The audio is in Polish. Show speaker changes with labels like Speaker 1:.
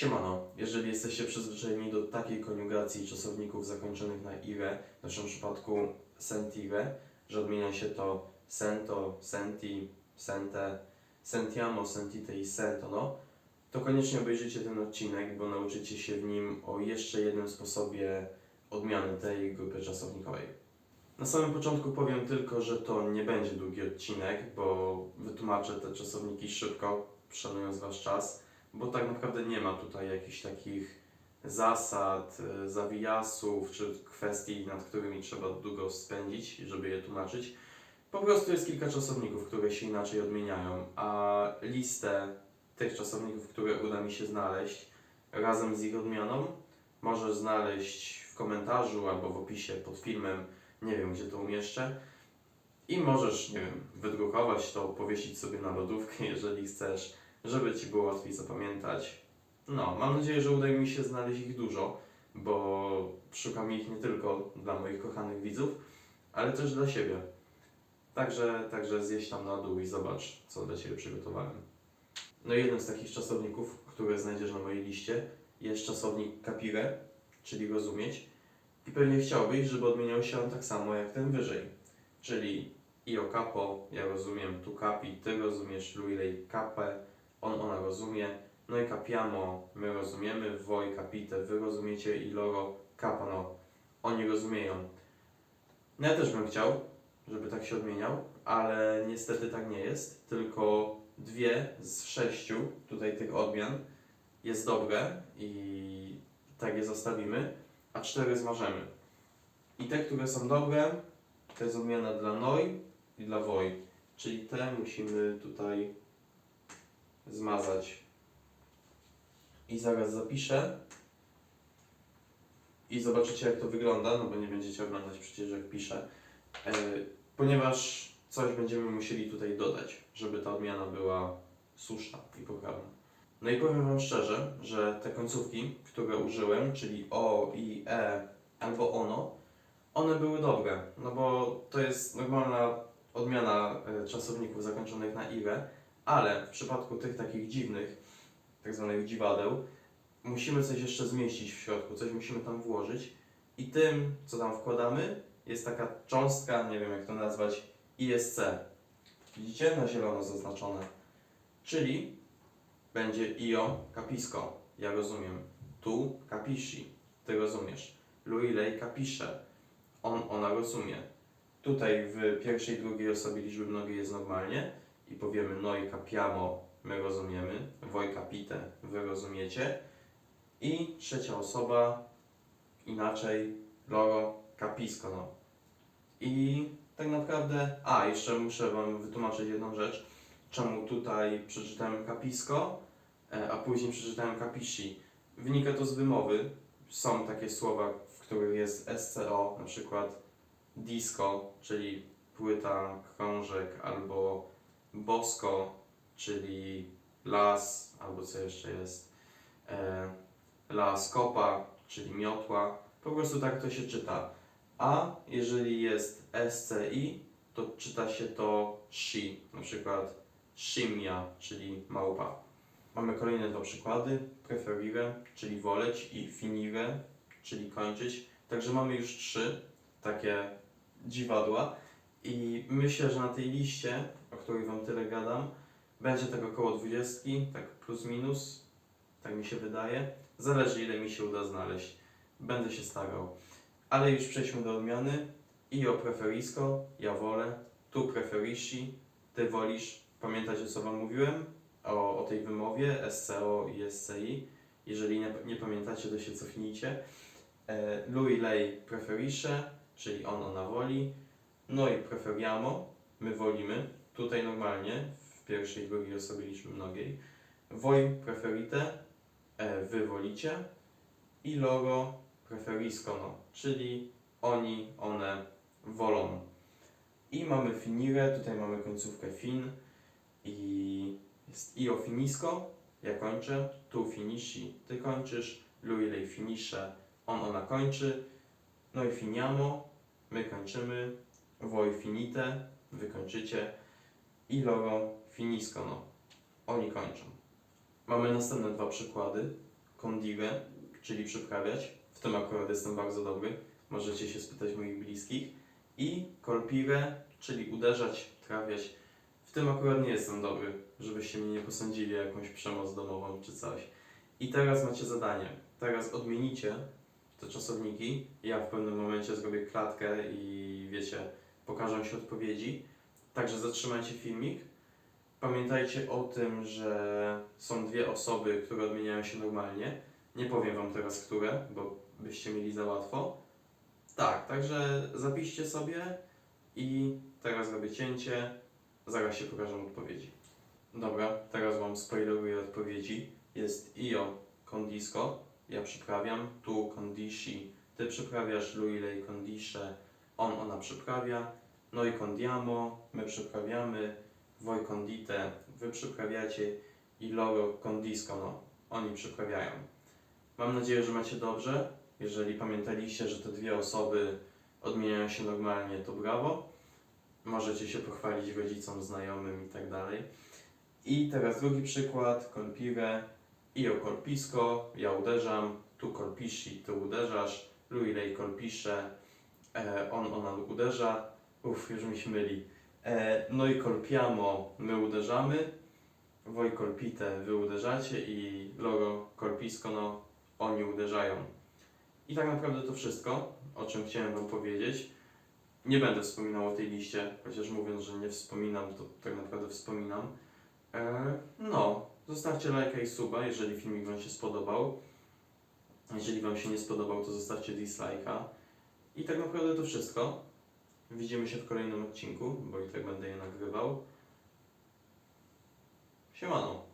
Speaker 1: Siemano, jeżeli jesteście przyzwyczajeni do takiej koniugacji czasowników zakończonych na ire, w naszym przypadku sentire, że odmienia się to sento, senti, sente, sentiamo, sentite i sentono, to koniecznie obejrzyjcie ten odcinek, bo nauczycie się w nim o jeszcze jednym sposobie odmiany tej grupy czasownikowej. Na samym początku powiem tylko, że to nie będzie długi odcinek, bo wytłumaczę te czasowniki szybko, szanując Wasz czas bo tak naprawdę nie ma tutaj jakichś takich zasad, y, zawijasów czy kwestii, nad którymi trzeba długo spędzić, żeby je tłumaczyć. Po prostu jest kilka czasowników, które się inaczej odmieniają, a listę tych czasowników, które uda mi się znaleźć razem z ich odmianą, możesz znaleźć w komentarzu albo w opisie pod filmem, nie wiem gdzie to umieszczę. I możesz, nie wiem, wydrukować to, powiesić sobie na lodówkę, jeżeli chcesz żeby Ci było łatwiej zapamiętać. No, mam nadzieję, że uda mi się znaleźć ich dużo, bo szukam ich nie tylko dla moich kochanych widzów, ale też dla siebie. Także, także zjeść tam na dół i zobacz, co dla Ciebie przygotowałem. No i jednym z takich czasowników, które znajdziesz na mojej liście, jest czasownik capire, czyli rozumieć. I pewnie chciałbyś, żeby odmieniał się on tak samo jak ten wyżej, czyli io capo, ja rozumiem, tu capi, ty rozumiesz, lui lei on, ona rozumie, no i capiamo, my rozumiemy, voi capite, wy rozumiecie. I loro capano, oni rozumieją. No ja też bym chciał, żeby tak się odmieniał, ale niestety tak nie jest, tylko dwie z sześciu tutaj tych odmian jest dobre i tak je zostawimy, a cztery zmarzemy. I te, które są dobre, to jest odmiana dla noi i dla voi, czyli te musimy tutaj zmazać. I zaraz zapiszę. I zobaczycie jak to wygląda, no bo nie będziecie oglądać przecież jak piszę. E, ponieważ coś będziemy musieli tutaj dodać, żeby ta odmiana była słuszna i poprawna. No i powiem Wam szczerze, że te końcówki, które użyłem, czyli o, i, e albo ono, one były dobre, no bo to jest normalna odmiana e, czasowników zakończonych na iwe, ale w przypadku tych takich dziwnych, tak zwanych dziwadeł, musimy coś jeszcze zmieścić w środku, coś musimy tam włożyć i tym, co tam wkładamy, jest taka cząstka, nie wiem jak to nazwać, ISC. Widzicie? Na zielono zaznaczone. Czyli będzie io capisco, ja rozumiem. Tu capisci, ty rozumiesz. Lui lei capisce, on, ona rozumie. Tutaj w pierwszej, drugiej osobie liczby mnogiej jest normalnie, i powiemy noi capiamo, my rozumiemy, voi capite, wy rozumiecie i trzecia osoba inaczej, loro capisco, no. I tak naprawdę, a jeszcze muszę Wam wytłumaczyć jedną rzecz, czemu tutaj przeczytałem capisco, e, a później przeczytałem capisci. Wynika to z wymowy, są takie słowa, w których jest SCO, na przykład disco, czyli płyta, krążek albo bosko, czyli las, albo co jeszcze jest, e, la skopa, czyli miotła. Po prostu tak to się czyta. A jeżeli jest SCI, to czyta się to shi, na przykład shimia, czyli małpa. Mamy kolejne dwa przykłady. Preferire, czyli woleć i finire, czyli kończyć. Także mamy już trzy takie dziwadła. I myślę, że na tej liście, której Wam tyle gadam, będzie tego około 20, tak plus minus, tak mi się wydaje. Zależy ile mi się uda znaleźć. Będę się starał. Ale już przejdźmy do odmiany. Io preferisco, ja wolę. Tu preferisci, ty wolisz. Pamiętacie co Wam mówiłem o, o tej wymowie SCO i SCI? Jeżeli nie, nie pamiętacie, to się cofnijcie. E, lui lei preferisce, czyli on, ona woli. Noi preferiamo, my wolimy. Tutaj normalnie, w pierwszej i drugiej osobie liczby mnogiej. Voi preferite, e, wy wolicie. I loro preferiscono, czyli oni, one wolą. I mamy finire, tutaj mamy końcówkę fin. I jest io finisco, ja kończę. Tu finisci, ty kończysz. Lui lei finisce, on, ona kończy. No i finiamo, my kończymy voi finite, wy kończycie i loro finiscono, oni kończą. Mamy następne dwa przykłady, condire, czyli przyprawiać. W tym akurat jestem bardzo dobry. Możecie się spytać moich bliskich. I colpire, czyli uderzać, trafiać. W tym akurat nie jestem dobry, żebyście mnie nie posądzili o jakąś przemoc domową czy coś. I teraz macie zadanie. Teraz odmienicie te czasowniki. Ja w pewnym momencie zrobię klatkę i wiecie, pokażą się odpowiedzi. Także zatrzymajcie filmik. Pamiętajcie o tym, że są dwie osoby, które odmieniają się normalnie. Nie powiem Wam teraz, które, bo byście mieli za łatwo. Tak, także zapiszcie sobie i teraz robię cięcie. Zaraz się pokażą odpowiedzi. Dobra, teraz Wam spoileruję odpowiedzi. Jest io condisco, ja przyprawiam, tu condishi, Ty przyprawiasz, lui lei condisce, on, ona przyprawia, noi condiamo, my przyprawiamy, voi condite, wy przyprawiacie i loro condisco, no, oni przyprawiają. Mam nadzieję, że macie dobrze. Jeżeli pamiętaliście, że te dwie osoby odmieniają się normalnie, to brawo. Możecie się pochwalić rodzicom, znajomym i tak. I teraz drugi przykład, colpire, io colpisco, ja uderzam, tu colpisci, ty uderzasz, lui lei colpisce, e, on, ona uderza, uff, już mi się myli. E, noi colpiamo, my uderzamy, voi colpite, wy uderzacie i loro colpisco, no, oni uderzają. I tak naprawdę to wszystko, o czym chciałem Wam powiedzieć. Nie będę wspominał o tej liście, chociaż mówiąc, że nie wspominam, to tak naprawdę wspominam. E, no, zostawcie lajka i suba, jeżeli filmik Wam się spodobał. Jeżeli Wam się nie spodobał, to zostawcie dislike'a. I tak naprawdę to wszystko. Widzimy się w kolejnym odcinku, bo i tak będę je nagrywał. Siemano.